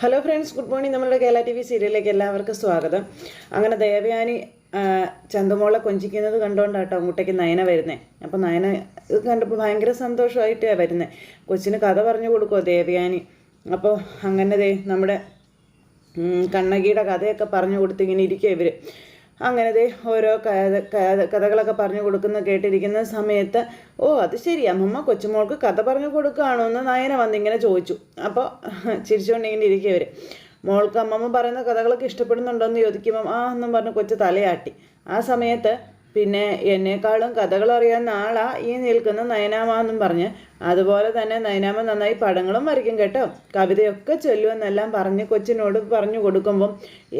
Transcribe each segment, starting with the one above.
Hello friends good morning നമ്മളുടെ Kerala T V സീരിയലിലേക്ക് എല്ലാവർക്കും സ്വാഗതം. അങ്ങനെ ദേവയാനി ചന്തമോളെ കൊഞ്ചിക്കുന്നത് കണ്ടുകൊണ്ടാട്ടോ അങ്ങോട്ടേക്ക് നയന വരുന്നത് അപ്പോൾ നയന ഇത് കണ്ടപ്പോൾ ഭയങ്കര സന്തോഷമായിട്ടാണ് വരുന്നത് കൊച്ചിന് കഥ പറഞ്ഞു കൊടുക്കുമോ ദേവയാനി? അപ്പോൾ അങ്ങനെ ദേ നമ്മുടെ കണ്ണകിയുടെ കഥയൊക്കെ പറഞ്ഞു കൊടുത്ത് ഇങ്ങനെ ഇരിക്കുക ഇവർ അങ്ങനെ ദേ ഓരോ കഥ കഥ- കഥകളൊക്കെ പറഞ്ഞു കൊടുക്കുന്ന കേട്ടിരിക്കുന്ന സമയത്ത് ഓ അത് ശരി അമ്മമ്മ കൊച്ചുമോൾക്ക് കഥ പറഞ്ഞു കൊടുക്കുകയാണോ? എന്ന് നയന വന്നിങ്ങനെ ചോദിച്ചു. അപ്പോൾ ചിരിച്ചുകൊണ്ടിങ്ങനെ ഇരിക്കവർ മോൾക്ക് അമ്മമ്മ പറയുന്ന കഥകളൊക്കെ ഇഷ്ടപ്പെടുന്നുണ്ടോ? എന്ന് ചോദിക്കുമ്പം ആ എന്നും പറഞ്ഞ് കൊച്ചു തലയാട്ടി. ആ സമയത്ത് പിന്നെ എന്നെക്കാളും കഥകൾ അറിയാവുന്ന ആളാ ഈ നിൽക്കുന്ന നയനാമ എന്നും പറഞ്ഞ് അതുപോലെ തന്നെ നയനാമ നന്നായി പടങ്ങളും വരയ്ക്കും കേട്ടോ. കവിതയൊക്കെ ചൊല്ലുമെന്നെല്ലാം പറഞ്ഞ് കൊച്ചിനോട് പറഞ്ഞു കൊടുക്കുമ്പം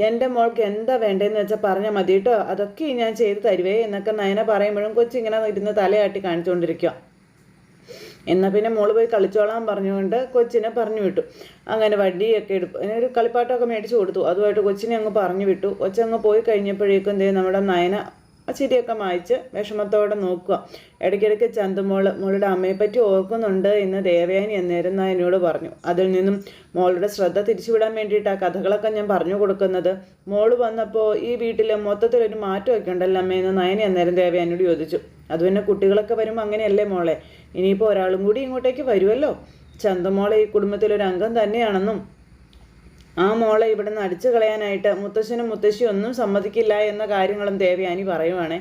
എന്റെ മോൾക്ക് എന്താ വേണ്ടതെന്ന് വെച്ചാൽ പറഞ്ഞാൽ മതി കേട്ടോ. അതൊക്കെ ഞാൻ ചെയ്ത് തരുവേ എന്നൊക്കെ നയന പറയുമ്പോഴും കൊച്ചിങ്ങനെ ഇരുന്ന് തലയാട്ടി കാണിച്ചുകൊണ്ടിരിക്കുക എന്നാൽ പിന്നെ മോൾ പോയി കളിച്ചോളാൻ പറഞ്ഞുകൊണ്ട് കൊച്ചിനെ പറഞ്ഞു വിട്ടു. അങ്ങനെ വടിയൊക്കെ എടുപ്പ് അങ്ങനെ ഒരു കളിപ്പാട്ടമൊക്കെ മേടിച്ചു കൊടുത്തു. അതുമായിട്ട് കൊച്ചിനെ അങ്ങ് പറഞ്ഞു വിട്ടു. കൊച്ചങ്ങ് പോയി കഴിഞ്ഞപ്പോഴേക്കും എന്തേ നമ്മുടെ നയന ചിരിയൊക്കെ മായ്ച്ച് വിഷമത്തോടെ നോക്കുക. ഇടയ്ക്കിടയ്ക്ക് ചന്തുമോൾ മോളുടെ അമ്മയെപ്പറ്റി ഓർക്കുന്നുണ്ട് എന്ന് ദേവയാനി അന്നേരം എന്നോട് പറഞ്ഞു. അതിൽ നിന്നും മോളുടെ ശ്രദ്ധ തിരിച്ചുവിടാൻ വേണ്ടിയിട്ടാണ് കഥകളൊക്കെ ഞാൻ പറഞ്ഞു കൊടുക്കുന്നത്. മോൾ വന്നപ്പോൾ ഈ വീട്ടിൽ മൊത്തത്തിലൊരു മാറ്റമൊക്കെ ഉണ്ടല്ലോ അമ്മയെന്ന് നയനി അന്നേരം ദേവയാനിയോട് ചോദിച്ചു. അത് പിന്നെ കുട്ടികളൊക്കെ വരുമ്പോൾ അങ്ങനെയല്ലേ മോളെ? ഇനിയിപ്പോൾ ഒരാളും കൂടി ഇങ്ങോട്ടേക്ക് വരുമല്ലോ ചന്തമോളെ ഈ കുടുംബത്തിലൊരു അംഗം തന്നെയാണെന്നും ആ മോളെ ഇവിടെ നിന്ന് അടിച്ചു കളയാനായിട്ട് മുത്തശ്ശനും മുത്തശ്ശിയും ഒന്നും സമ്മതിക്കില്ല എന്ന കാര്യങ്ങളും ദേവയാനി പറയുവാണേ.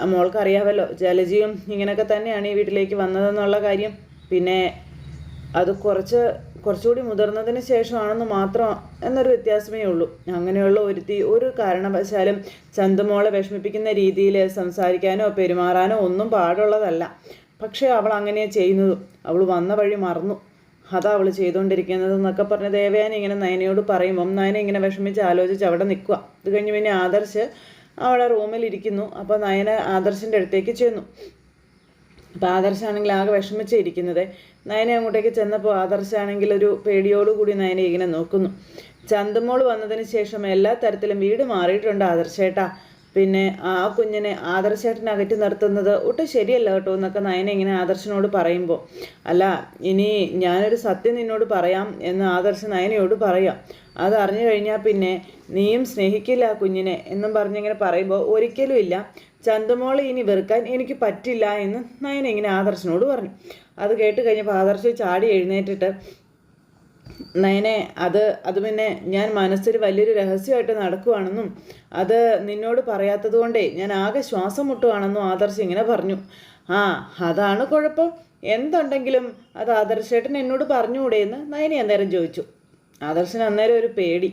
ആ മോൾക്കറിയാമല്ലോ ജലജിയും ഇങ്ങനെയൊക്കെ തന്നെയാണ് ഈ വീട്ടിലേക്ക് വന്നതെന്നുള്ള കാര്യം. പിന്നെ അത് കുറച്ച് കുറച്ചുകൂടി മുതിർന്നതിന് ശേഷമാണെന്ന് മാത്രം എന്നൊരു വ്യത്യാസമേ ഉള്ളൂ. അങ്ങനെയുള്ള ഒരുത്തി ഒരു കാരണവശാലും ചന്തുമോളെ വിഷമിപ്പിക്കുന്ന രീതിയിൽ സംസാരിക്കാനോ പെരുമാറാനോ ഒന്നും പാടുള്ളതല്ല. പക്ഷേ അവൾ അങ്ങനെയാണ് ചെയ്യുന്നതും. അവൾ വന്ന വഴി മറന്നു. അതാ അവൾ ചെയ്തുകൊണ്ടിരിക്കുന്നത് എന്നൊക്കെ പറഞ്ഞ് ദേവയാനി ഇങ്ങനെ നയനയോട് പറയുമ്പം നയന ഇങ്ങനെ വിഷമിച്ച് ആലോചിച്ച് അവിടെ നിൽക്കുക. അത് കഴിഞ്ഞ് പിന്നെ ആദർശ് അവളെ റൂമിലിരിക്കുന്നു അപ്പോൾ നയന ആദർശിന്റെ അടുത്തേക്ക് ചെന്നു. അപ്പോൾ ആദർശാണെങ്കിൽ ആകെ വിഷമിച്ചിരിക്കുന്നത് നയനെ അങ്ങോട്ടേക്ക് ചെന്നപ്പോൾ ആദർശാണെങ്കിൽ ഒരു പേടിയോടുകൂടി നയനെ ഇങ്ങനെ നോക്കുന്നു. ചന്തമോൾ വന്നതിന് ശേഷം എല്ലാ തരത്തിലും വീട് മാറിയിട്ടുണ്ട് ആദർശേട്ടാ. പിന്നെ ആ കുഞ്ഞിനെ ആദർശേട്ടനെ അകറ്റി നിർത്തുന്നത് ഒട്ടും ശരിയല്ല കേട്ടോ എന്നൊക്കെ നയന ഇങ്ങനെ ആദർശനോട് പറയുമ്പോൾ അല്ല ഇനി ഞാനൊരു സത്യം നിന്നോട് പറയാം എന്ന് ആദർശ നയനയോട് പറയാം. അത് അറിഞ്ഞു കഴിഞ്ഞാൽ പിന്നെ നീയും സ്നേഹിക്കില്ല ആ കുഞ്ഞിനെ എന്നും പറഞ്ഞിങ്ങനെ പറയുമ്പോൾ ഒരിക്കലും ഇല്ല. ചന്തമോളെ ഇനി വെറുക്കാൻ എനിക്ക് പറ്റില്ല എന്ന് നയന ഇങ്ങനെ ആദർശനോട് പറഞ്ഞു. അത് കേട്ട് കഴിഞ്ഞപ്പോൾ ആദർശ് ചാടി എഴുന്നേറ്റിട്ട് നയനെ അത് അത് പിന്നെ ഞാൻ മനസ്സിൽ വലിയൊരു രഹസ്യമായിട്ട് നടക്കുവാണെന്നും അത് നിന്നോട് പറയാത്തത് കൊണ്ടേ ഞാൻ ആകെ ശ്വാസം മുട്ടുവാണെന്നും ആദർശ് ഇങ്ങനെ പറഞ്ഞു. ആ അതാണ് കുഴപ്പം. എന്തുണ്ടെങ്കിലും അത് ആദർശേട്ടൻ എന്നോട് പറഞ്ഞുകൂടെ എന്ന് നയനെ അന്നേരം ചോദിച്ചു. ആദർശന് അന്നേരം ഒരു പേടി.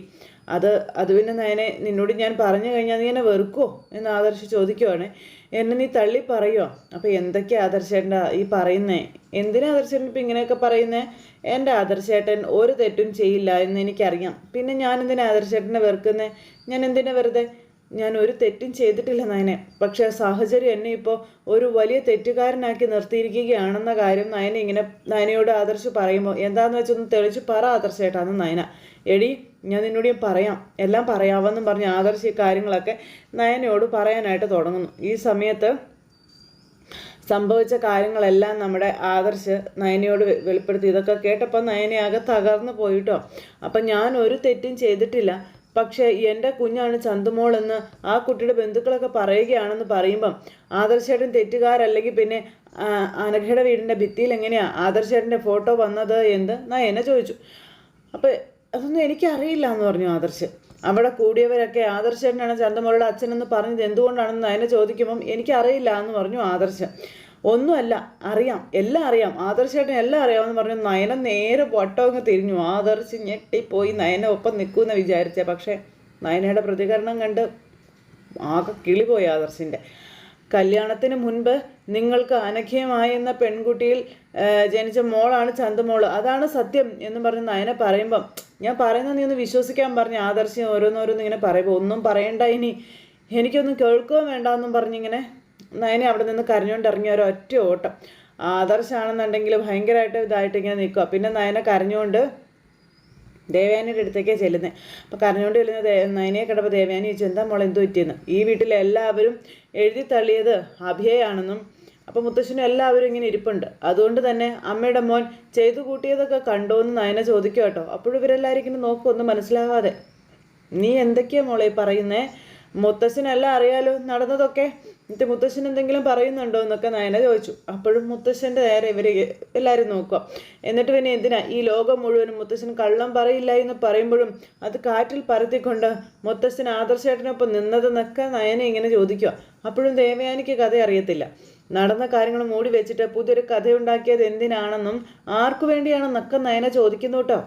അത് അത് പിന്നെ നയനെ നിന്നോട് ഞാൻ പറഞ്ഞു കഴിഞ്ഞാൽ നീ എന്നെ വെറുക്കോ എന്ന് ആദർശ് ചോദിക്കുവാണ്. എന്നെ നീ തള്ളി പറയുമോ അപ്പോൾ എന്തൊക്കെയാ ആദർശേട്ടന്റെ ഈ പറയുന്നേ? എന്തിനാ ആദർശേട്ടൻ ഇപ്പം ഇങ്ങനെയൊക്കെ പറയുന്നേ? എന്റെ ആദർശേട്ടൻ ഒരു തെറ്റും ചെയ്യില്ല എന്ന് എനിക്കറിയാം. പിന്നെ ഞാൻ എന്തിനാ ആദർശേട്ടനെ വെറുക്കുന്നേ? ഞാൻ എന്തിനാ വെറുതെ? ഞാൻ ഒരു തെറ്റും ചെയ്തിട്ടില്ല നയനെ. പക്ഷേ സാഹചര്യം എന്നെ ഇപ്പോൾ ഒരു വലിയ തെറ്റുകാരനാക്കി നിർത്തിയിരിക്കുകയാണെന്ന കാര്യം നയന ഇങ്ങനെ നയനയോട് ആദർശ് പറയുമ്പോൾ എന്താണെന്ന് വെച്ചൊന്ന് തെളിച്ച് പറ ആദർശേട്ടാന്ന് നയന. എടി ഞാൻ നിന്നോട് ഞാൻ പറയാം. എല്ലാം പറയാമെന്നും പറഞ്ഞ് ആദർശ് കാര്യങ്ങളൊക്കെ നയനയോട് പറയാനായിട്ട് തുടങ്ങുന്നു. ഈ സമയത്ത് സംഭവിച്ച കാര്യങ്ങളെല്ലാം നമ്മുടെ ആദർശ് നയനയോട് വെളിപ്പെടുത്തി. ഇതൊക്കെ കേട്ടപ്പോൾ നയനയാകെ തകർന്നു പോയിട്ടോ. അപ്പം ഞാൻ ഒരു തെറ്റും ചെയ്തിട്ടില്ല. പക്ഷേ എന്റെ കുഞ്ഞാണ് ചന്തുമോളെന്ന് ആ കുട്ടിയുടെ ബന്ധുക്കളൊക്കെ പറയുകയാണെന്ന് പറയുമ്പം ആദർശേട്ടൻ തെറ്റുകാരല്ലെങ്കിൽ പിന്നെ അനഘയുടെ വീടിന്റെ ഭിത്തിയിൽ എങ്ങനെയാണ് ആദർശേട്ടന്റെ ഫോട്ടോ വന്നത് എന്ന് നയന ചോദിച്ചു. അപ്പോൾ അതൊന്നും എനിക്കറിയില്ല എന്ന് പറഞ്ഞു ആദർശ്. അവിടെ കൂടിയവരൊക്കെ ആദർശേട്ടനാണ് ചന്തമോളുടെ അച്ഛനെന്ന് പറഞ്ഞത് എന്തുകൊണ്ടാണെന്ന് അതിനെ ചോദിക്കുമ്പം എനിക്കറിയില്ല എന്ന് പറഞ്ഞു ആദർശ്. ഒന്നുമല്ല അറിയാം എല്ലാം അറിയാം. ആദർശേട്ടൻ എല്ലാം അറിയാമെന്ന് പറഞ്ഞു നയന നേരെ പൊട്ടമങ്ങ് തിരിഞ്ഞു. ആദർശ് ഞെട്ടിപ്പോയി നയന ഒപ്പം നിൽക്കുമെന്ന് വിചാരിച്ച. പക്ഷേ നയനയുടെ പ്രതികരണം കണ്ട് ആകെ കിളിപോയി ആദർശിന്റെ കല്യാണത്തിന് മുൻപ് നിങ്ങൾക്ക് അനഖ്യമായെന്ന പെൺകുട്ടിയിൽ ജനിച്ച മോളാണ് ചന്തുമോൾ. അതാണ് സത്യം എന്ന് പറഞ്ഞ് നയന പറയുമ്പം ഞാൻ പറയുന്നത് നീ ഒന്ന് വിശ്വസിക്കാൻ പറഞ്ഞു ആദർശം ഓരോന്നോരോന്ന് ഇങ്ങനെ പറയുമ്പോൾ ഒന്നും പറയണ്ട ഇനി. എനിക്കൊന്നും കേൾക്കുകയും വേണ്ട എന്നും പറഞ്ഞിങ്ങനെ നയനെ അവിടെ നിന്ന് കരഞ്ഞുകൊണ്ട് ഇറങ്ങിയ ഒരു ഒറ്റ ഓട്ടം. ആദർശാണെന്നുണ്ടെങ്കിൽ ഭയങ്കരമായിട്ട് ഇതായിട്ട് ഇങ്ങനെ നിൽക്കുക പിന്നെ നയനെ കരഞ്ഞുകൊണ്ട് ദേവയാനിയുടെ അടുത്തേക്കാണ് ചെല്ലുന്നത് അപ്പോൾ കരഞ്ഞുകൊണ്ട് ചെല്ലുന്ന ദേ നയനയെ കണ്ടപ്പോൾ ദേവയാനി ചോദിച്ചു എന്താ മോളെ പറ്റിയെന്ന്? ഈ വീട്ടിലെല്ലാവരും എഴുതി തള്ളിയത് അഭിയയാണെന്നും അപ്പം മുത്തശ്ശനും എല്ലാവരും ഇങ്ങനെ ഇരിപ്പുണ്ട്. അതുകൊണ്ട് തന്നെ അമ്മയുടെ മോൻ ചെയ്തു കൂട്ടിയതൊക്കെ കണ്ടോ എന്ന് നയന ചോദിക്കും കേട്ടോ. അപ്പോഴും ഇവരെല്ലാവരും ഇങ്ങനെ നോക്കുമൊന്നും മനസ്സിലാവാതെ. നീ എന്തൊക്കെയാ മോളെ പറയുന്നേ? മുത്തശ്ശനെല്ലാം അറിയാലോ നടന്നതൊക്കെ? എന്നിട്ട് മുത്തശ്ശൻ എന്തെങ്കിലും പറയുന്നുണ്ടോ എന്നൊക്കെ നയന ചോദിച്ചു. അപ്പോഴും മുത്തശ്ശന്റെ നേരെ ഇവർ എല്ലാവരും നോക്കുക. എന്നിട്ട് പിന്നെ എന്തിനാ? ഈ ലോകം മുഴുവനും മുത്തശ്ശൻ കള്ളം പറയില്ല എന്ന് പറയുമ്പോഴും അത് കാറ്റിൽ പരത്തിക്കൊണ്ട് മുത്തശ്ശൻ ആദർശേട്ടനൊപ്പം നിന്നതെന്നൊക്കെ നയന ഇങ്ങനെ ചോദിക്കുക. അപ്പോഴും ദേവയാനിക്ക് കഥ അറിയത്തില്ല. നടന്ന കാര്യങ്ങൾ മൂടി വെച്ചിട്ട് പുതിയൊരു കഥയുണ്ടാക്കിയത് എന്തിനാണെന്നും ആർക്കു വേണ്ടിയാണെന്നൊക്കെ നയന ചോദിക്കുന്നു കേട്ടോ.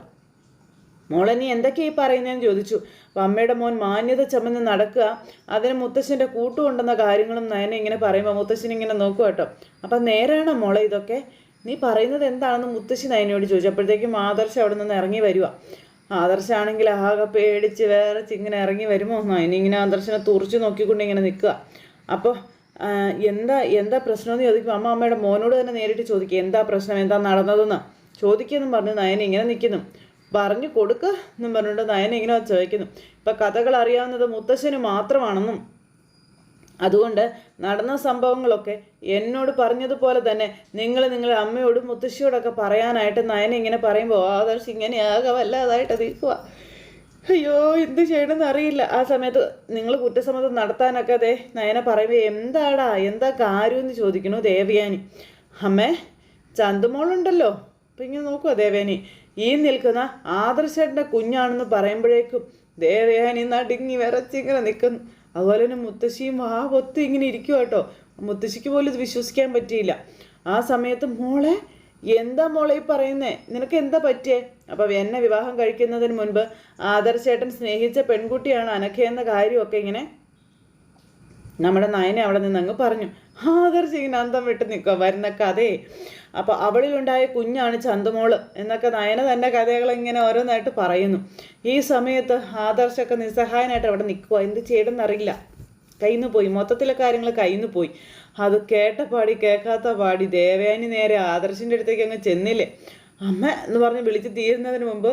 മോളെ നീ എന്തൊക്കെയായി പറയുന്നതെന്ന് ചോദിച്ചു. അപ്പം അമ്മയുടെ മോൻ മാന്യത ചമന്ന് നടക്കുക അതിന് മുത്തശ്ശന്റെ കൂട്ടുകൊണ്ടെന്ന കാര്യങ്ങളും നയന ഇങ്ങനെ പറയുമ്പോൾ മുത്തശ്ശൻ ഇങ്ങനെ നോക്കുക കേട്ടോ. അപ്പം നേരാണോ മോളെ ഇതൊക്കെ? നീ പറയുന്നത് എന്താണെന്ന് മുത്തശ്ശി നയനയോട് ചോദിച്ചു. അപ്പോഴത്തേക്കും ആദർശ അവിടെ നിന്ന് ഇറങ്ങി വരിക ആദർശാണെങ്കിൽ ആകെ പേടിച്ച് വേറെ ഇങ്ങനെ ഇറങ്ങി വരുമോ? നയന ഇങ്ങനെ ആദർശനെ തുറച്ചു നോക്കിക്കൊണ്ട് ഇങ്ങനെ നിൽക്കുക. അപ്പോൾ എന്താ എന്താ പ്രശ്നമെന്ന് ചോദിക്കും അമ്മ അമ്മയുടെ മോനോട് തന്നെ നേരിട്ട് ചോദിക്കുക എന്താ പ്രശ്നം എന്താ നടന്നതെന്ന്. ചോദിക്കുമെന്നും പറഞ്ഞ് നയന ഇങ്ങനെ നിൽക്കുന്നു പറഞ്ഞു കൊടുക്ക എന്നും പറഞ്ഞുകൊണ്ട് നയന ഇങ്ങനെ ചോദിക്കുന്നു. ഇപ്പം കഥകൾ അറിയാവുന്നത് മുത്തശ്ശന് മാത്രമാണെന്നും അതുകൊണ്ട് നടന്ന സംഭവങ്ങളൊക്കെ എന്നോട് പറഞ്ഞതുപോലെ തന്നെ നിങ്ങൾ നിങ്ങളുടെ അമ്മയോടും മുത്തശ്ശിയോടൊക്കെ പറയാനായിട്ട് നയന ഇങ്ങനെ പറയുമ്പോൾ ആദർശ് ഇങ്ങനെ ആകെ വല്ലാതായിട്ട് നിൽക്കുക അയ്യോ എന്ത് ചെയ്യണമെന്ന് അറിയില്ല. ആ സമയത്ത് നിങ്ങൾ കുറ്റസമ്മതം നടത്താനൊക്കെ അതെ നയന പറയുമ്പോൾ എന്താടാ എന്താ കാര്യം എന്ന് ചോദിക്കണു ദേവയാനി. അമ്മേ ചന്തുമോളുണ്ടല്ലോ. അപ്പം ഇങ്ങനെ നോക്കുക ദേവയാനി. ഈ നിൽക്കുന്ന ആദർശേട്ടന്റെ കുഞ്ഞാണെന്ന് പറയുമ്പോഴേക്കും ദേവയാനി നടുങ്ങി വിറച്ചിങ്ങനെ നിൽക്കുന്നു. അതുപോലെ തന്നെ മുത്തശ്ശിയും ആ പൊത്ത് ഇങ്ങനെ ഇരിക്കുക കേട്ടോ. മുത്തശ്ശിക്ക് പോലും ഇത് വിശ്വസിക്കാൻ പറ്റിയില്ല. ആ സമയത്ത് മോളെ എന്താ മോളെ ഈ പറയുന്നേ? നിനക്ക് എന്താ പറ്റിയേ? അപ്പം എന്നെ വിവാഹം കഴിക്കുന്നതിന് മുൻപ് ആദർശേട്ടൻ സ്നേഹിച്ച പെൺകുട്ടിയാണ് അനഖ എന്ന കാര്യമൊക്കെ ഇങ്ങനെ നമ്മുടെ നയനെ അവിടെ നിന്ന് അങ്ങ് പറഞ്ഞു. ആദർശ് ഇങ്ങനെ അന്തം വിട്ട് നിൽക്കുക വരുന്ന കഥയെ അപ്പോൾ അവളിലുണ്ടായ കുഞ്ഞാണ് ചന്തമോൾ എന്നൊക്കെ നയന തന്നെ കഥകൾ ഇങ്ങനെ ഓരോന്നായിട്ട് പറയുന്നു. ഈ സമയത്ത് ആദർശൊക്കെ നിസ്സഹായനായിട്ട് അവിടെ നിൽക്കുക എന്ത് ചെയ്യണമെന്നറിയില്ല. കയ്യിൽ നിന്ന് പോയി. മൊത്തത്തിലെ കാര്യങ്ങൾ കയ്യിൽ നിന്ന് പോയി. അത് കേട്ട പാടി കേൾക്കാത്ത പാടി ദേവയാനി നേരെ ആദർശിന്റെ അടുത്തേക്ക് അങ്ങ് ചെന്നില്ലേ? അമ്മ എന്ന് പറഞ്ഞ് വിളിച്ച് തീരുന്നതിന് മുമ്പ്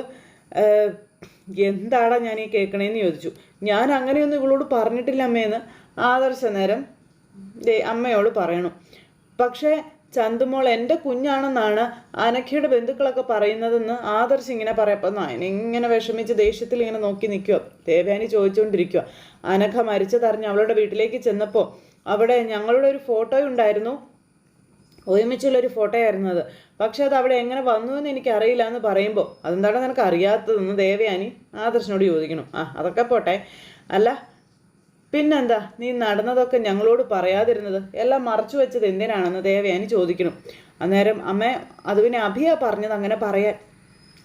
എന്താടാ ഞാൻ ഈ കേൾക്കണേന്ന് ചോദിച്ചു. ഞാൻ അങ്ങനെയൊന്നും ഇവളോട് പറഞ്ഞിട്ടില്ല അമ്മയെന്ന് ആദർശ നേരം അമ്മയോട് പറയണം. പക്ഷേ ചന്തുമോൾ എന്റെ കുഞ്ഞാണെന്നാണ് അനഖയുടെ ബന്ധുക്കളൊക്കെ പറയുന്നതെന്ന് ആദർശ് ഇങ്ങനെ പറയപ്പോൾ നായന ഇങ്ങനെ വിഷമിച്ച് ദേഷ്യത്തിൽ ഇങ്ങനെ നോക്കി നിൽക്കുക ദേവയാനി ചോദിച്ചുകൊണ്ടിരിക്കുക അനഖ മരിച്ചതറിഞ്ഞ് അവളുടെ വീട്ടിലേക്ക് ചെന്നപ്പോൾ അവിടെ ഞങ്ങളുടെ ഒരു ഫോട്ടോ ഉണ്ടായിരുന്നു. ഒരുമിച്ചുള്ളൊരു ഫോട്ടോ ആയിരുന്നു അത്. പക്ഷെ അത് അവിടെ എങ്ങനെ വന്നു എന്ന് എനിക്ക് അറിയില്ല എന്ന് പറയുമ്പോൾ അതെന്താണ് നിനക്ക് അറിയാത്തതെന്ന് ദേവയാനി ആദർശനോട് ചോദിക്കണം ആ അതൊക്കെ പോട്ടെ. അല്ല പിന്നെന്താ? നീ നടന്നതൊക്കെ ഞങ്ങളോട് പറയാതിരുന്നത് എല്ലാം മറച്ചു വെച്ചത് എന്തിനാണെന്ന് ദേവയാനി ചോദിക്കണം അന്നേരം അമ്മ അത് പിന്നെ അഭിയാ പറഞ്ഞത് അങ്ങനെ പറയാൻ.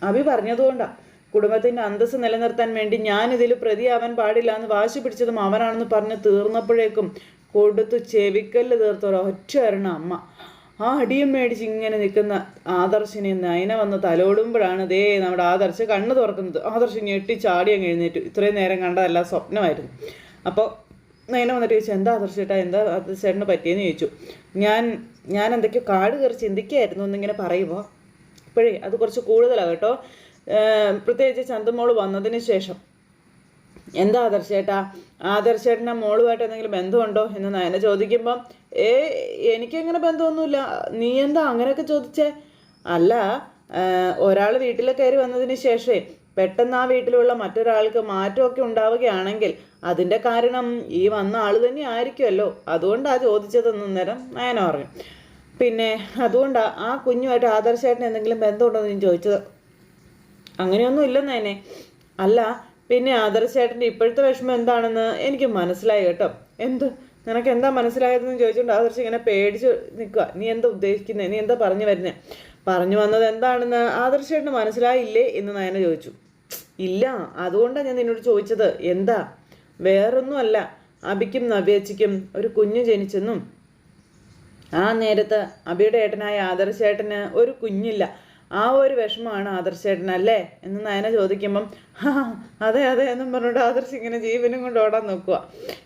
അഭി പറഞ്ഞതുകൊണ്ടാണ് കുടുംബത്തിന്റെ അന്തസ് നിലനിർത്താൻ വേണ്ടി ഞാനിതിൽ പ്രതിയാവാൻ പാടില്ല എന്ന് വാശി പിടിച്ചതും അവനാണെന്ന് പറഞ്ഞ് തീർന്നപ്പോഴേക്കും കൊടുത്തു ചെവിക്കല്ല് തീർത്തൊരു ഒറ്റ വരണ അമ്മ. ആ അടിയും മേടിച്ച് ഇങ്ങനെ നിൽക്കുന്ന ആദർശിനെ നയന വന്ന് തലോടുമ്പോഴാണ് ദേ നമ്മുടെ ആദർശ് കണ്ണ് തുറക്കുന്നത്. ആദർശ് ഞെട്ടി ചാടി അങ്ങ് എഴുന്നേറ്റു. ഇത്രയും നേരം കണ്ടതല്ല സ്വപ്നമായിരുന്നു. അപ്പോൾ നയന വന്നിട്ട് ചോദിച്ചു എന്താ ആദർശ് ചേട്ടാ എന്താ ആദർശേട്ടന് പറ്റിയെന്ന് ചോദിച്ചു. ഞാൻ ഞാൻ എന്തൊക്കെയോ കാട് കയറി ചിന്തിക്കുകയായിരുന്നു എന്നിങ്ങനെ പറയുമ്പോൾ ഇപ്പോഴേ അത് കുറച്ച് കൂടുതലാണ് കേട്ടോ. പ്രത്യേകിച്ച് ചന്തമോൾ വന്നതിന് ശേഷം. എന്താ ആദർശേട്ടാ? ആദർശേട്ടനെ മോളുമായിട്ട് എന്തെങ്കിലും ബന്ധമുണ്ടോ? എന്ന് നയന ചോദിക്കുമ്പം ഏ എനിക്കങ്ങനെ ബന്ധമൊന്നുമില്ല. നീ എന്താ അങ്ങനെയൊക്കെ ചോദിച്ചേ? അല്ല ഒരാൾ വീട്ടിൽ കയറി വന്നതിന് ശേഷമേ പെട്ടെന്ന് ആ വീട്ടിലുള്ള മറ്റൊരാൾക്ക് മാറ്റമൊക്കെ ഉണ്ടാവുകയാണെങ്കിൽ അതിന്റെ കാരണം ഈ വന്ന ആൾ തന്നെ ആയിരിക്കുമല്ലോ. അതുകൊണ്ടാണ് ചോദിച്ചതെന്ന് നേരം നയന പറഞ്ഞു. പിന്നെ അതുകൊണ്ടാണ് ആ കുഞ്ഞുമായിട്ട് ആദർശമായിട്ട് എന്തെങ്കിലും ബന്ധമുണ്ടോ എന്ന് ഞാൻ ചോദിച്ചത്? അങ്ങനെയൊന്നും ഇല്ലെന്നേനെ അല്ല പിന്നെ ആദർശേട്ടന്റെ ഇപ്പോഴത്തെ വിഷമം എന്താണെന്ന് എനിക്ക് മനസ്സിലായി കേട്ടോ. എന്ത്? നിനക്ക് എന്താ മനസ്സിലായതെന്ന് ചോദിച്ചുകൊണ്ട് ആദർശം ഇങ്ങനെ പേടിച്ച് നിൽക്കുക നീ എന്താ ഉദ്ദേശിക്കുന്നത് നീ എന്താ പറഞ്ഞു വരുന്നത് പറഞ്ഞു വന്നത് എന്താണെന്ന് ആദർശേട്ടന് മനസ്സിലായില്ലേ എന്ന് നയന ചോദിച്ചു. ഇല്ല അതുകൊണ്ടാണ് ഞാൻ നിന്നോട് ചോദിച്ചത്. എന്താ? വേറൊന്നുമല്ല. അബിക്കും നവ്യച്ചിക്കും ഒരു കുഞ്ഞ് ജനിച്ചെന്നും. ആ നേരത്ത് അബിയുടെ ഏട്ടനായ ആദർശേട്ടന് ഒരു കുഞ്ഞില്ല. ആ ഒരു വിഷമമാണ് ആദർശേട്ടൻ അല്ലേ എന്ന് നയന ചോദിക്കുമ്പം അതെ അതെ എന്നും പറഞ്ഞിട്ട് ആദർശ് ഇങ്ങനെ ജീവനും കൊണ്ട് ഓടാൻ നോക്കുക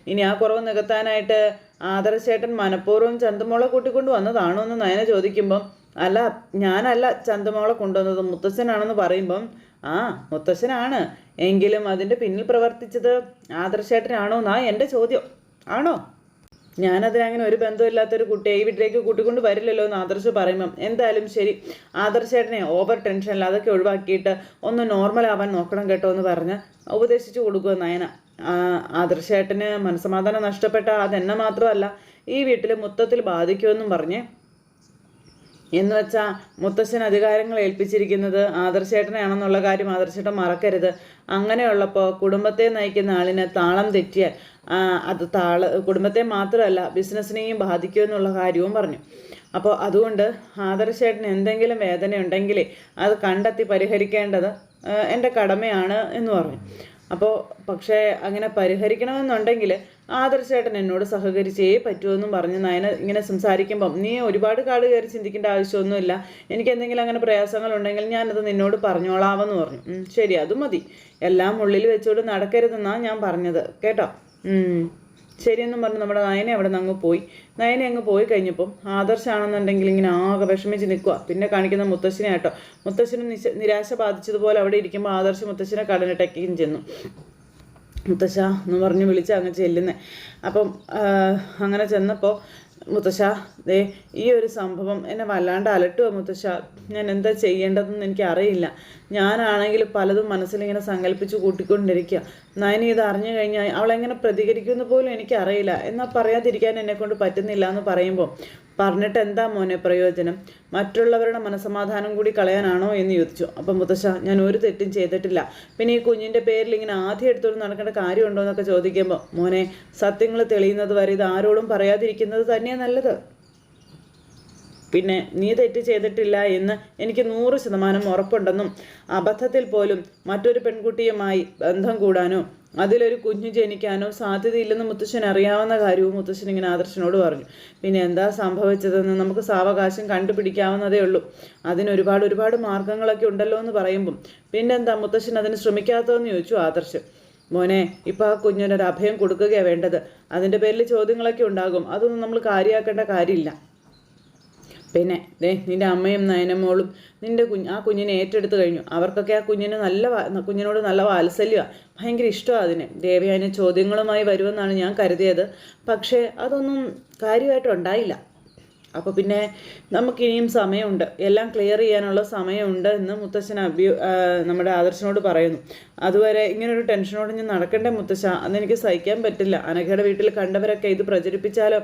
ഇനി ആ കുറവ് നികത്താനായിട്ട് ആദർശേട്ടൻ മനഃപൂർവം ചന്തമോളെ കൂട്ടിക്കൊണ്ട് വന്നതാണോ എന്ന് നയന ചോദിക്കുമ്പം അല്ല ഞാനല്ല ചന്തമോളെ കൊണ്ടുവന്നത് മുത്തശ്ശനാണെന്ന് പറയുമ്പം ആ മുത്തശ്ശനാണ്. എങ്കിലും അതിന്റെ പിന്നിൽ പ്രവർത്തിച്ചത് ആദർശേട്ടനാണോ എന്നാ എന്റെ ചോദ്യം. ആണോ? ഞാനതിനങ്ങനെ ഒരു ബന്ധമില്ലാത്തൊരു കുട്ടിയെ ഈ വീട്ടിലേക്ക് കൂട്ടിക്കൊണ്ട് വരില്ലല്ലോ എന്ന് ആദർശ് പറയുമ്പം എന്തായാലും ശരി ആദർശേട്ടനെ ഓവർ ടെൻഷൻ അതൊക്കെ ഒഴിവാക്കിയിട്ട് ഒന്ന് നോർമൽ ആവാൻ നോക്കണം കേട്ടോ എന്ന് പറഞ്ഞ് ഉപദേശിച്ചു കൊടുക്കുക നയന. ആദർശേട്ടന് മനസ്സമാധാനം നഷ്ടപ്പെട്ട അതെന്നെ മാത്രമല്ല ഈ വീട്ടിൽ മൊത്തത്തിൽ ബാധിക്കുമെന്നും പറഞ്ഞ് എന്ന് വെച്ചാൽ മുത്തശ്ശൻ അധികാരങ്ങൾ ഏൽപ്പിച്ചിരിക്കുന്നത് ആദർശേട്ടനെയാണെന്നുള്ള കാര്യം ആദർശേട്ടൻ മറക്കരുത്. അങ്ങനെയുള്ളപ്പോൾ കുടുംബത്തെ നയിക്കുന്ന ആളിന് താളം തെറ്റിയാൽ അത് താള കുടുംബത്തെ മാത്രമല്ല ബിസിനസ്സിനെയും ബാധിക്കുമെന്നുള്ള കാര്യവും പറഞ്ഞു. അപ്പോൾ അതുകൊണ്ട് ആദർശേട്ടന് എന്തെങ്കിലും വേദന ഉണ്ടെങ്കിൽ അത് കണ്ടെത്തി പരിഹരിക്കേണ്ടത് എന്റെ കടമയാണ് എന്ന് പറഞ്ഞു. അപ്പോൾ പക്ഷേ അങ്ങനെ പരിഹരിക്കണമെന്നുണ്ടെങ്കിൽ ആദർശേട്ടൻ എന്നോട് സഹകരിച്ചേ പറ്റുമെന്നും പറഞ്ഞ് നയന ഇങ്ങനെ സംസാരിക്കുമ്പം നീ ഒരുപാട് കാട് കയറി ചിന്തിക്കേണ്ട ആവശ്യമൊന്നുമില്ല. എനിക്ക് എന്തെങ്കിലും അങ്ങനെ പ്രയാസങ്ങളുണ്ടെങ്കിൽ ഞാനത് നിന്നോട് പറഞ്ഞോളാമെന്ന് പറഞ്ഞു. ശരി അത് മതി. എല്ലാം ഉള്ളിൽ വെച്ചുകൊണ്ട് നടക്കരുതെന്നാണ് ഞാൻ പറഞ്ഞത്. കേട്ടോ? ശരിയെന്നും പറഞ്ഞ് നമ്മുടെ നയനെ അവിടെ നിന്ന് അങ്ങ് പോയി. നയനെ അങ്ങ് പോയി കഴിഞ്ഞപ്പം ആദർശാണെന്നുണ്ടെങ്കിൽ ഇങ്ങനെ ആകെ വിഷമിച്ച് നിൽക്കുക. പിന്നെ കാണിക്കുന്ന മുത്തശ്ശിനെ കേട്ടോ. മുത്തശ്ശന് നിരാശ ബാധിച്ചതുപോലെ അവിടെ ഇരിക്കുമ്പോൾ ആദർശ മുത്തശ്ശിനെ കടനിട്ടേക്കും ചെന്നു. മുത്തശ്ശ എന്ന് പറഞ്ഞ് വിളിച്ച് അങ്ങ് ചെല്ലുന്നത് അപ്പം അങ്ങനെ ചെന്നപ്പോൾ മുത്തശ്ശ ദേ ഈ ഒരു സംഭവം എന്നെ വല്ലാണ്ട് അലട്ടുക മുത്തശ്ശ. ഞാൻ എന്താ ചെയ്യേണ്ടതെന്ന് എനിക്ക് അറിയില്ല ഞാനാണെങ്കിൽ പലതും മനസ്സിലിങ്ങനെ സങ്കല്പിച്ച് കൂട്ടിക്കൊണ്ടിരിക്കുക. നയനി ഇത് അറിഞ്ഞു കഴിഞ്ഞാൽ അവളെങ്ങനെ പ്രതികരിക്കുമെന്ന് പോലും എനിക്കറിയില്ല. എന്നാൽ പറയാതിരിക്കാൻ എന്നെക്കൊണ്ട് പറ്റുന്നില്ല എന്ന് പറയുമ്പോൾ പറഞ്ഞിട്ട് എന്താ മോനെ പ്രയോജനം? മറ്റുള്ളവരുടെ മനസമാധാനം കൂടി കളയാനാണോ എന്ന് ചോദിച്ചു. അപ്പം മുത്തശ്ശ ഞാൻ ഒരു തെറ്റും ചെയ്തിട്ടില്ല. പിന്നെ ഈ കുഞ്ഞിന്റെ പേരിൽ ഇങ്ങനെ ആദ്യം എടുത്തോണ്ട് നടക്കേണ്ട കാര്യമുണ്ടോ എന്നൊക്കെ ചോദിക്കുമ്പോൾ മോനെ സത്യങ്ങൾ തെളിയുന്നത് വരെ ഇത് ആരോടും പറയാതിരിക്കുന്നത് തന്നെയാണ് നല്ലത്. പിന്നെ നീ തെറ്റ് ചെയ്തിട്ടില്ല എന്ന് എനിക്ക് നൂറ് ശതമാനം ഉറപ്പുണ്ടെന്നും അബദ്ധത്തിൽ പോലും മറ്റൊരു പെൺകുട്ടിയുമായി ബന്ധം കൂടാനോ അതിലൊരു കുഞ്ഞു ജനിക്കാനോ സാധ്യതയില്ലെന്ന് മുത്തശ്ശൻ അറിയാവുന്ന കാര്യവും മുത്തശ്ശൻ ഇങ്ങനെ ആദർശനോട് പറഞ്ഞു. പിന്നെ എന്താ സംഭവിച്ചതെന്ന് നമുക്ക് സാവകാശം കണ്ടുപിടിക്കാവുന്നതേ ഉള്ളൂ. അതിന് ഒരുപാട് ഒരുപാട് മാർഗങ്ങളൊക്കെ ഉണ്ടല്ലോ എന്ന് പറയുമ്പം പിന്നെന്താ മുത്തശ്ശൻ അതിന് ശ്രമിക്കാത്തതെന്ന് ചോദിച്ചു ആദർശം. മോനെ ഇപ്പോൾ ആ കുഞ്ഞിനൊരു അഭയം കൊടുക്കുകയാണ് വേണ്ടത്. അതിന്റെ പേരിൽ ചോദ്യങ്ങളൊക്കെ ഉണ്ടാകും. അതൊന്നും നമ്മൾ കാര്യമാക്കേണ്ട കാര്യമില്ല. പിന്നെ ദേ നിന്റെ അമ്മയും നയനമോളും നിന്റെ കുഞ്ഞ് ആ കുഞ്ഞിനെ ഏറ്റെടുത്ത് കഴിഞ്ഞു. അവർക്കൊക്കെ ആ കുഞ്ഞിന് നല്ല കുഞ്ഞിനോട് നല്ല വാത്സല്യമാണ് ഭയങ്കര ഇഷ്ടമാണ് അതിന്. ദേവയാനി ചോദ്യങ്ങളുമായി വരുമെന്നാണ് ഞാൻ കരുതിയത്. പക്ഷേ അതൊന്നും കാര്യമായിട്ടുണ്ടായില്ല അപ്പോൾ പിന്നെ നമുക്കിനിയും സമയമുണ്ട്. എല്ലാം ക്ലിയർ ചെയ്യാനുള്ള സമയമുണ്ട് എന്ന് മുത്തശ്ശൻ അഭ്യു നമ്മുടെ ആദർശനോട് പറയുന്നു. അതുവരെ ഇങ്ങനൊരു ടെൻഷനോട് ഞാൻ നടക്കണ്ടേ മുത്തശ്ശ. അന്നെനിക്ക് സഹിക്കാൻ പറ്റില്ല. അനഘയുടെ വീട്ടിൽ കണ്ടവരൊക്കെ ഇത് പ്രചരിപ്പിച്ചാലോ?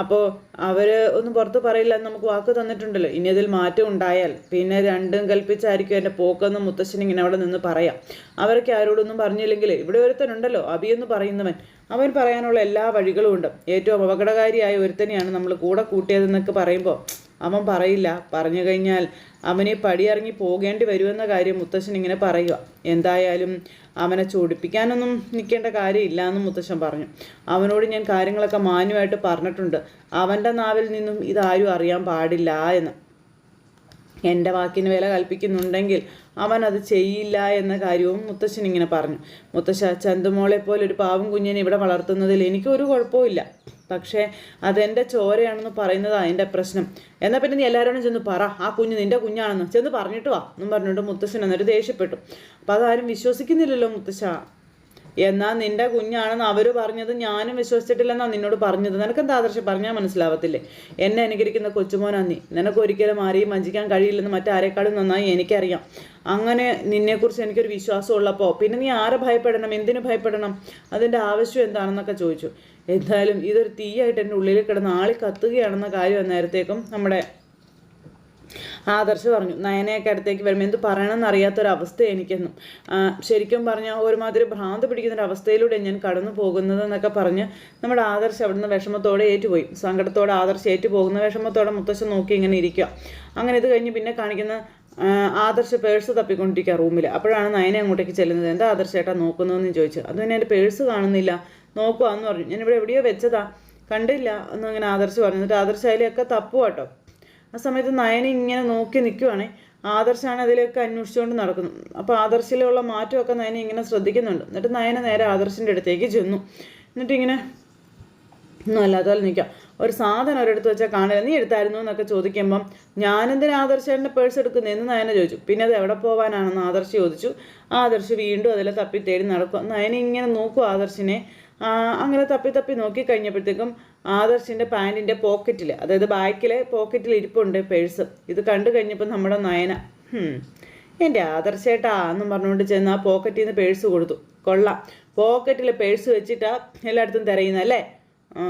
അപ്പോൾ അവർ ഒന്നും പുറത്ത് പറയില്ല നമുക്ക് വാക്ക് തന്നിട്ടുണ്ടല്ലോ. ഇനി അതിൽ മാറ്റം ഉണ്ടായാൽ പിന്നെ രണ്ടും കൽപ്പിച്ചായിരിക്കും എന്റെ പോക്കെന്ന് മുത്തശ്ശൻ ഇങ്ങനെ അവിടെ നിന്ന് പറയാം. അവരൊക്കെ ആരോടൊന്നും പറഞ്ഞില്ലെങ്കിൽ ഇവിടെ ഒരുത്തനുണ്ടല്ലോ എന്ന് പറയുന്നവൻ. അവൻ പറയാനുള്ള എല്ലാ വഴികളും ഉണ്ട്. ഏറ്റവും അപകടകാരിയായ ഒരുത്തനെയാണ് നമ്മൾ കൂടെ കൂട്ടിയതെന്നൊക്കെ പറയുമ്പോൾ അവൻ പറയില്ല. പറഞ്ഞു കഴിഞ്ഞാൽ അവനെ പടിയിറങ്ങി പോകേണ്ടി വരുമെന്ന കാര്യം മുത്തശ്ശൻ ഇങ്ങനെ പറയുക. എന്തായാലും അവനെ ചൊടിപ്പിക്കാനൊന്നും നിൽക്കേണ്ട കാര്യമില്ല എന്ന് മുത്തശ്ശൻ പറഞ്ഞു. അവനോട് ഞാൻ കാര്യങ്ങളൊക്കെ മാന്യമായിട്ട് പറഞ്ഞിട്ടുണ്ട്. അവന്റെ നാവിൽ നിന്നും ഇതാരും അറിയാൻ പാടില്ല എന്ന്. എന്റെ വാക്കിന് വില കൽപ്പിക്കുന്നുണ്ടെങ്കിൽ അവൻ അത് ചെയ്യില്ല എന്ന കാര്യവും മുത്തശ്ശൻ ഇങ്ങനെ പറഞ്ഞു. മുത്തശ്ശ ചന്തുമോളെ പോലെ ഒരു പാവം കുഞ്ഞിനെ ഇവിടെ വളർത്തുന്നതിൽ എനിക്കൊരു കുഴപ്പമില്ല പക്ഷേ അതെന്റെ ചോരയാണെന്ന് പറയുന്നത് അതിന്റെ പ്രശ്നം. എന്നാൽ പിന്നെ നീ എല്ലാവരോടും ചെന്ന് പറ. ആ കുഞ്ഞ് നിന്റെ കുഞ്ഞാണെന്ന്. ചെന്ന് പറഞ്ഞിട്ട് വാ. എന്നും പറഞ്ഞിട്ട് മുത്തശ്ശൻ എന്നൊരു ദേഷ്യപ്പെട്ടു. അപ്പോൾ അതാരും വിശ്വസിക്കുന്നില്ലല്ലോ മുത്തശ്ശ. എന്നാൽ നിന്റെ കുഞ്ഞാണെന്ന് അവർ പറഞ്ഞത് ഞാനും വിശ്വസിച്ചിട്ടില്ലെന്നാ നിന്നോട് പറഞ്ഞത്. നിനക്കെന്താ ആദർശം? പറഞ്ഞാൽ മനസ്സിലാവത്തില്ലേ? എന്നെ അനുകരിക്കുന്ന കൊച്ചുമോനാ നീ. നിനക്ക് ഒരിക്കലും ആരെയും വഞ്ചിക്കാൻ കഴിയില്ലെന്ന് മറ്റാരെക്കാളും നന്നായി എനിക്കറിയാം. അങ്ങനെ നിന്നെക്കുറിച്ച് എനിക്കൊരു വിശ്വാസം ഉള്ളപ്പോൾ പിന്നെ നീ ആരെ ഭയപ്പെടണം? എന്തിനു ഭയപ്പെടണം? അതിന്റെ ആവശ്യം എന്താണെന്നൊക്കെ ചോദിച്ചു. എന്തായാലും ഇതൊരു തീയായിട്ട് എന്റെ ഉള്ളിൽ കിടന്ന് ആളി കത്തുകയാണെന്ന കാര്യം നേരത്തേക്കും നമ്മുടെ ആദർശ് പറഞ്ഞു നയനയൊക്കെ അടുത്തേക്ക് വരുമ്പോൾ എന്ത് പറയണമെന്ന് അറിയാത്തൊരവസ്ഥ എനിക്കെന്നും. ശരിക്കും പറഞ്ഞാൽ ഒരുമാതിരി ഭ്രാന്ത് പിടിക്കുന്നൊരവസ്ഥയിലൂടെ ഞാൻ കടന്നു പോകുന്നത് എന്നൊക്കെ പറഞ്ഞ് നമ്മുടെ ആദർശ് അവിടുന്ന് വിഷമത്തോടെ ഏറ്റുപോയി. സങ്കടത്തോടെ ആദർശ് ഏറ്റുപോകുന്ന. വിഷമത്തോടെ മുത്തശ്ശൻ നോക്കി ഇങ്ങനെ ഇരിക്കുക അങ്ങനെ ഇത് കഴിഞ്ഞ് പിന്നെ കാണിക്കുന്ന ആദർശ് പേഴ്സ് തപ്പിക്കൊണ്ടിരിക്കുക റൂമിൽ അപ്പോഴാണ് നയനെ അങ്ങോട്ടേക്ക് ചെല്ലുന്നത്. എന്താ ആദർശ് ഏട്ടാ നോക്കുന്നതെന്ന് ചോദിച്ചു. അത് പിന്നെ എന്റെ പേഴ്സ് കാണുന്നില്ല. നോക്കുക എന്ന് പറഞ്ഞു. ഞാനിവിടെ എവിടെയോ വെച്ചതാ. കണ്ടില്ല എന്ന് അങ്ങനെ ആദർശ് പറഞ്ഞു. എന്നിട്ട് ആദർശ് അതിലൊക്കെ തപ്പുവാട്ടോ ആ സമയത്ത് നയന ഇങ്ങനെ നോക്കി നിൽക്കുവാണേ ആദർശാണ് അതിലേക്ക് അന്വേഷിച്ചുകൊണ്ട് നടക്കുന്നു അപ്പോൾ ആദർശിലുള്ള മാറ്റമൊക്കെ നയന ഇങ്ങനെ ശ്രദ്ധിക്കുന്നുണ്ട്. എന്നിട്ട് നയന നേരെ ആദർശിന്റെ അടുത്തേക്ക് ചെന്നു. എന്നിട്ട് ഇങ്ങനെ ഒന്നും അല്ലാത്ത പോലെ നിൽക്കാം ഒരു സാധനം ഒരിടത്ത് വെച്ചാൽ കാണില്ല. നീ എടുത്തായിരുന്നു എന്നൊക്കെ ചോദിക്കുമ്പം ഞാനെന്തിനാ ആദർശേന്റെ പേഴ്സ് എടുക്കുന്നതെന്ന് നയന ചോദിച്ചു. പിന്നെ അത് എവിടെ പോകാനാണെന്ന് ആദർശ് ചോദിച്ചു. ആദർശ് വീണ്ടും അതിൽ തപ്പി തേടി നടക്കുക നയന ഇങ്ങനെ നോക്കും ആദർശിനെ. അങ്ങനെ തപ്പി തപ്പി നോക്കി കഴിഞ്ഞപ്പോഴത്തേക്കും ആദർശിന്റെ പാന്റിന്റെ പോക്കറ്റിൽ അതായത് ബാക്കിലെ പോക്കറ്റിൽ ഇരിപ്പുണ്ട് പേഴ്സ്. ഇത് കണ്ടു കഴിഞ്ഞപ്പോൾ നമ്മുടെ നയന "ഹും, എന്റെ ആദർശേട്ടാ എന്നും പറഞ്ഞുകൊണ്ട് ചെന്ന് ആ പോക്കറ്റിൽ നിന്ന് പേഴ്സ് കൊടുത്തു. കൊള്ളാം. പോക്കറ്റിൽ പേഴ്സ് വെച്ചിട്ടാ എല്ലായിടത്തും തിരയുന്നല്ലേ ആ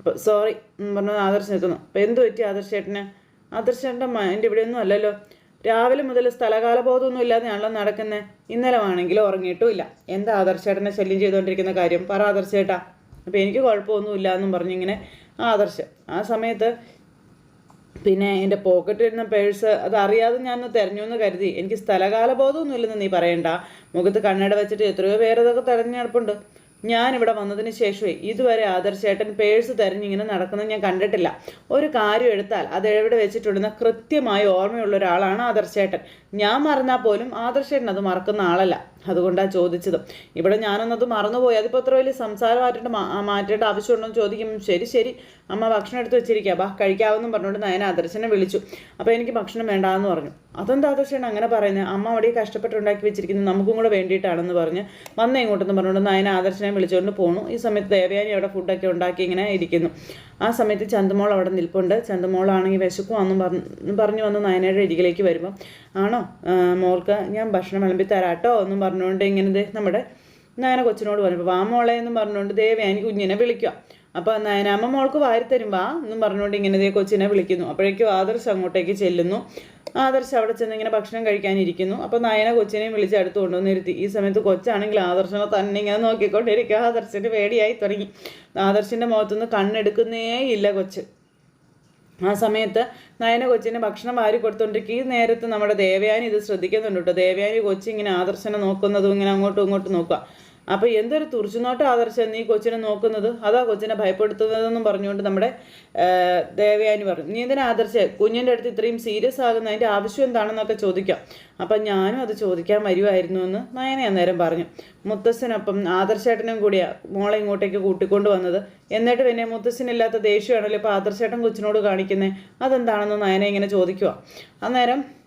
അപ്പോൾ സോറി പറഞ്ഞു ആദർശ് നിൽക്കുന്നു. അപ്പോൾ എന്ത് പറ്റി ആദർശേട്ടന്? ആദർശേട്ടന്റെ മൈൻഡ് ഇവിടെയൊന്നും അല്ലല്ലോ. രാവിലെ മുതൽ സ്ഥലകാല ബോധമൊന്നും ഇല്ലാതെയാണല്ലോ നടക്കുന്നത് ഇന്നലെ ആണെങ്കിലും ഉറങ്ങിയിട്ടും ഇല്ല എന്താ ആദർശേട്ടനെ ശല്യം ചെയ്തുകൊണ്ടിരിക്കുന്ന കാര്യം? പറ ആദർശേട്ടാ. അപ്പോൾ എനിക്ക് കുഴപ്പമൊന്നുമില്ല എന്നും പറഞ്ഞിങ്ങനെ ആദർശ്. ആ സമയത്ത് പിന്നെ എന്റെ പോക്കറ്റിൽ ഇരുന്ന പേഴ്സ് അത് അറിയാതെ ഞാൻ തിരഞ്ഞു എന്ന് കരുതി. എനിക്ക് സ്ഥലകാല ബോധമൊന്നും ഇല്ലെന്ന് നീ പറയണ്ട. മുഖത്ത് കണ്ണട വെച്ചിട്ട് എത്രയോ പേരതൊക്കെ തെരഞ്ഞെടുപ്പുണ്ട്. ഞാൻ ഇവിടെ വന്നതിന് ശേഷമേ ഇതുവരെ ആദർശേട്ടൻ പേഴ്സ് തിരഞ്ഞിങ്ങനെ നടക്കുന്നത് ഞാൻ കണ്ടിട്ടില്ല. ഒരു കാര്യം എടുത്താൽ അത് എവിടെ വെച്ചിട്ടുണ്ടെന്ന് കൃത്യമായി ഓർമ്മയുള്ള ഒരാളാണ് ആദർശേട്ടൻ. ഞാൻ മറന്നാൽ പോലും ആദർശേട്ടൻ അത് മറക്കുന്ന ആളല്ല. അതുകൊണ്ടാണ് ചോദിച്ചത്. ഇവിടെ ഞാനൊന്നത് മറന്നുപോയി. അതിപ്പോൾ അത്ര വലിയ സംസാരമായിട്ട് മാറ്റേണ്ട ആവശ്യമുണ്ടോ എന്ന് ചോദിക്കും ശരി ശരി. അമ്മ ഭക്ഷണം എടുത്ത് വെച്ചിരിക്കുക ബാ കഴിക്കാവെന്നും പറഞ്ഞുകൊണ്ട് നയന ആദർശനെ വിളിച്ചു. അപ്പോൾ എനിക്ക് ഭക്ഷണം വേണ്ടാന്ന് പറഞ്ഞു. അതെന്താ ആദർശൻ അങ്ങനെ പറയുന്നത് അമ്മ അവിടെ കഷ്ടപ്പെട്ടുണ്ടാക്കി വെച്ചിരിക്കുന്നു. വെച്ചിരിക്കുന്നത് നമുക്കും കൂടെ വേണ്ടിയിട്ടാണെന്ന് പറഞ്ഞ് വന്നേ ഇങ്ങോട്ടെന്ന് പറഞ്ഞുകൊണ്ട് നയന ആദർശനെ വിളിച്ചുകൊണ്ട് പോണു. ഈ സമയത്ത് ദേവയാനി അവിടെ ഫുഡൊക്കെ ഉണ്ടാക്കി ഇങ്ങനെ ഇരിക്കുന്നു. ആ സമയത്ത് ചന്ദമോൾ അവിടെ നിൽപ്പുണ്ട്. ചന്തമോളാണെങ്കിൽ വിശക്കുവാന്നും പറഞ്ഞു പറഞ്ഞു വന്ന് നയനയുടെ ഇരികിലേക്ക് വരുമ്പം ആണോ ആ, മോൾക്ക് ഞാൻ ഭക്ഷണം വിളമ്പി തരാട്ടോ എന്നും പറഞ്ഞുകൊണ്ട് ഇങ്ങനെ നമ്മുടെ നയന കൊച്ചിനോട് പറഞ്ഞു. വാ മോളെ എന്നും പറഞ്ഞുകൊണ്ട് ദേവയാനി കുഞ്ഞിനെ വിളിക്കുക അപ്പോൾ നയനാമ്മ മോൾക്ക് വാരി തരും വാ എന്നും പറഞ്ഞുകൊണ്ട് ഇങ്ങനെ ദേ കൊച്ചിനെ വിളിക്കുന്നു. അപ്പോഴേക്കും ആദർശ് അങ്ങോട്ടേക്ക് ചെല്ലുന്നു. ആദർശ് അവിടെ ചെന്ന് ഇങ്ങനെ ഭക്ഷണം കഴിക്കാനിരിക്കുന്നു. അപ്പോൾ നയന കൊച്ചിനെയും വിളിച്ച് അടുത്ത് കൊണ്ടുവന്നിരുത്തി ഈ സമയത്ത് കൊച്ചാണെങ്കിൽ ആദർശനെ തന്നെ ഇങ്ങനെ നോക്കിക്കൊണ്ടിരിക്കുക ആദർശിന്റെ പേടിയായി തുടങ്ങി. ആദർശിന്റെ മുഖത്തുനിന്ന് കണ്ണെടുക്കുന്നേ ഇല്ല കൊച്ച്. ആ സമയത്ത് നയന കൊച്ചിന് ഭക്ഷണം വാരി കൊടുത്തോണ്ടിരിക്കും ഈ നേരത്ത് നമ്മുടെ ദേവയാനി ഇത് ശ്രദ്ധിക്കുന്നുണ്ട് കേട്ടോ ദേവയാനി കൊച്ചിങ്ങനെ ആദർശനെ നോക്കുന്നതും ഇങ്ങനെ അങ്ങോട്ടും ഇങ്ങോട്ടും നോക്കുക. അപ്പോൾ എന്തൊരു തുറച്ചുനോട്ടം ആദർശം നീ കൊച്ചിനെ നോക്കുന്നത്? അതാ കൊച്ചിനെ ഭയപ്പെടുത്തുന്നതെന്നും പറഞ്ഞുകൊണ്ട് നമ്മുടെ ദേവയാനി പറഞ്ഞു. നീ എന്തിനാ ആദർശ? കുഞ്ഞിന്റെ അടുത്ത് ഇത്രയും സീരിയസ് ആകുന്ന അതിന്റെ ആവശ്യം എന്താണെന്നൊക്കെ ചോദിക്കാം. അപ്പം ഞാനും അത് ചോദിക്കാൻ വരുമായിരുന്നു എന്ന് നയന അന്നേരം പറഞ്ഞു. മുത്തശ്ശനൊപ്പം ആദർശേട്ടനും കൂടിയാ മോളെ ഇങ്ങോട്ടേക്ക് കൂട്ടിക്കൊണ്ട് വന്നത്. എന്നിട്ട് പിന്നെ മുത്തശ്ശനില്ലാത്ത ദേഷ്യമാണല്ലോ ഇപ്പോൾ ആദർശേട്ടൻ കൊച്ചിനോട് കാണിക്കുന്നത് അതെന്താണെന്ന് നയന ഇങ്ങനെ ചോദിക്കുക അന്നേരം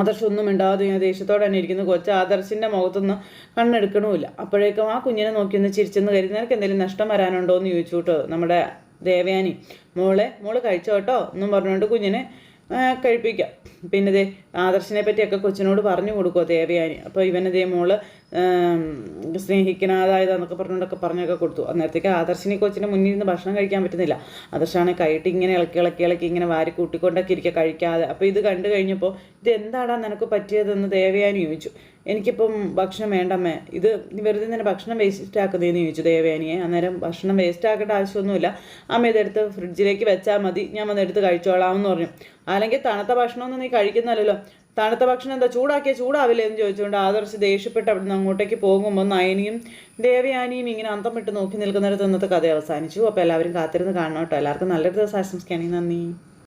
ആദർശ് ഒന്നും ഇങ്ങനെ ദേഷ്യത്തോടെ തന്നെ ഇരിക്കുന്നു. കൊച്ചു ആദർശിന്റെ മുഖത്തൊന്നും കണ്ണെടുക്കണമില്ല. അപ്പോഴേക്കും ആ കുഞ്ഞിനെ നോക്കി ഒന്ന് ചിരിച്ചെന്ന് കരുതി നിനക്ക് എന്തെങ്കിലും നഷ്ടം വരാനുണ്ടോ? എന്ന് ചോദിച്ചു കേട്ടോ നമ്മുടെ ദേവയാനി. മോളെ മോൾ കഴിച്ചോ കേട്ടോ? എന്നും പറഞ്ഞുകൊണ്ട് കുഞ്ഞിനെ കഴിപ്പിക്കാം. പിന്നെ ദേ ആദർശിനെ പറ്റിയൊക്കെ കൊച്ചിനോട് പറഞ്ഞു കൊടുക്കുമോ ദേവയാനി. അപ്പോൾ ഇവനെ ദേ മോൾ അതായത് എന്നൊക്കെ പറഞ്ഞുകൊണ്ടൊക്കെ പറഞ്ഞൊക്കെ കൊടുത്തു. അന്നേരത്തേക്ക് ആദർശിനി കൊച്ചിന് മുന്നിൽ നിന്ന് ഭക്ഷണം കഴിക്കാൻ പറ്റുന്നില്ല. ആദർശാണ് കൈയിട്ട് ഇങ്ങനെ ഇളക്കി ഇളക്കി ഇളക്കി ഇങ്ങനെ വാരി കൂട്ടിക്കൊണ്ടൊക്കെ ഇരിക്കുക കഴിക്കാതെ. അപ്പോൾ ഇത് കണ്ടു കഴിഞ്ഞപ്പോൾ ഇത് എന്താടാ നിനക്ക് പറ്റിയതെന്ന് ദേവയാനി ചോദിച്ചു. എനിക്കിപ്പം ഭക്ഷണം വേണ്ടമ്മേ. ഇത് വെറുതെ തന്നെ ഭക്ഷണം വേസ്റ്റ് ആക്കുന്നതെന്ന് ചോദിച്ചു ദേവയാനിയെ. അന്നേരം ഭക്ഷണം വേസ്റ്റ് ആക്കേണ്ട ആവശ്യമൊന്നുമില്ല. അമ്മ ഇതെടുത്ത് ഫ്രിഡ്ജിലേക്ക് വെച്ചാൽ മതി. ഞാൻ വന്നെടുത്ത് കഴിച്ചോളാം എന്ന് പറഞ്ഞു. അല്ലെങ്കിൽ തണുത്ത ഭക്ഷണമൊന്നും നീ കഴിക്കുന്നല്ലോ തണുത്ത ഭക്ഷണം എന്താ ചൂടാക്കിയ ചൂടാവില്ലേ എന്ന് ചോദിച്ചുകൊണ്ട് ആദർശ് ദേഷ്യപ്പെട്ട് അവിടുന്ന് അങ്ങോട്ടേക്ക് പോകുമ്പോൾ നയനിയും ദേവയാനിയും ഇങ്ങനെ അന്തം വിട്ട് നോക്കി നിൽക്കുന്നിടത്ത് ഇന്നത്തെ കഥ അവസാനിച്ചു. അപ്പോൾ എല്ലാവരും കാത്തിരുന്ന് കാണണം കേട്ടോ. എല്ലാവർക്കും നല്ലൊരു ദിവസം ആശംസിക്കുകയാണെങ്കിൽ നന്ദി.